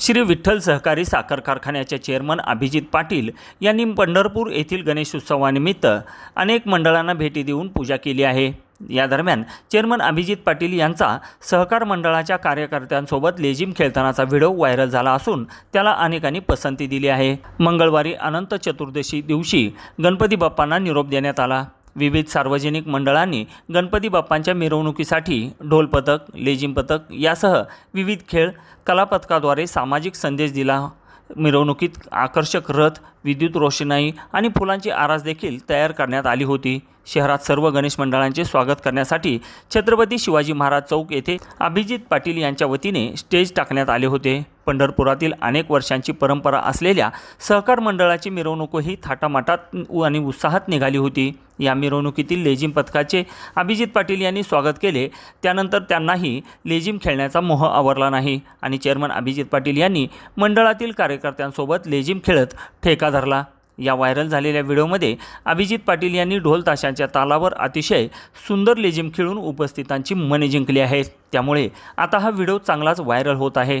श्री विठ्ठल सहकारी साखर कारखान्याचे चेअरमन अभिजित पाटील यांनी पंढरपूर येथील गणेश उत्सवानिमित्त अनेक मंडळांना भेटी देऊन पूजा केली आहे. या दरम्यान चेअरमन अभिजित पाटील यांचा सहकार मंडळाच्या कार्यकर्त्यांसोबत लेझिम खेळतानाचा व्हिडिओ व्हायरल झाला असून त्याला अनेकांनी पसंती दिली आहे. मंगळवारी अनंत चतुर्दशी दिवशी गणपती बाप्पांना निरोप देण्यात आला. विविध सार्वजनिक मंडळांनी गणपती बाप्पांच्या मिरवणुकीसाठी ढोल पथक लेझिम पथक यासह विविध खेळ कलापथकाद्वारे सामाजिक संदेश दिला. मिरवणुकीत आकर्षक रथ विद्युत रोषणाई आणि फुलांची आरास देखील तयार करण्यात आली होती. शहरात सर्व गणेश मंडळांचे स्वागत करण्यासाठी छत्रपती शिवाजी महाराज चौक येथे अभिजित पाटील यांच्या वतीने स्टेज टाकण्यात आले होते. पंढरपुरातील अनेक वर्षांची परंपरा असलेल्या सहकार मंडळाची मिरवणूकही थाटामाटात आणि उत्साहात निघाली होती. या मिरवणुकीतील लेझिम पथकाचे अभिजित पाटील यांनी स्वागत केले. त्यानंतर त्यांनाही लेझिम खेळण्याचा मोह आवरला नाही आणि चेअरमन अभिजित पाटील यांनी मंडळातील कार्यकर्त्यांसोबत लेझिम खेळत ठेका धरला. या व्हायरल झालेल्या व्हिडिओमध्ये अभिजित पाटील यांनी ढोल ताशांच्या तालावर अतिशय सुंदर लेझिम खेळून उपस्थितांची मने जिंकली आहेत. त्यामुळे आता हा व्हिडिओ चांगलाच व्हायरल होत आहे.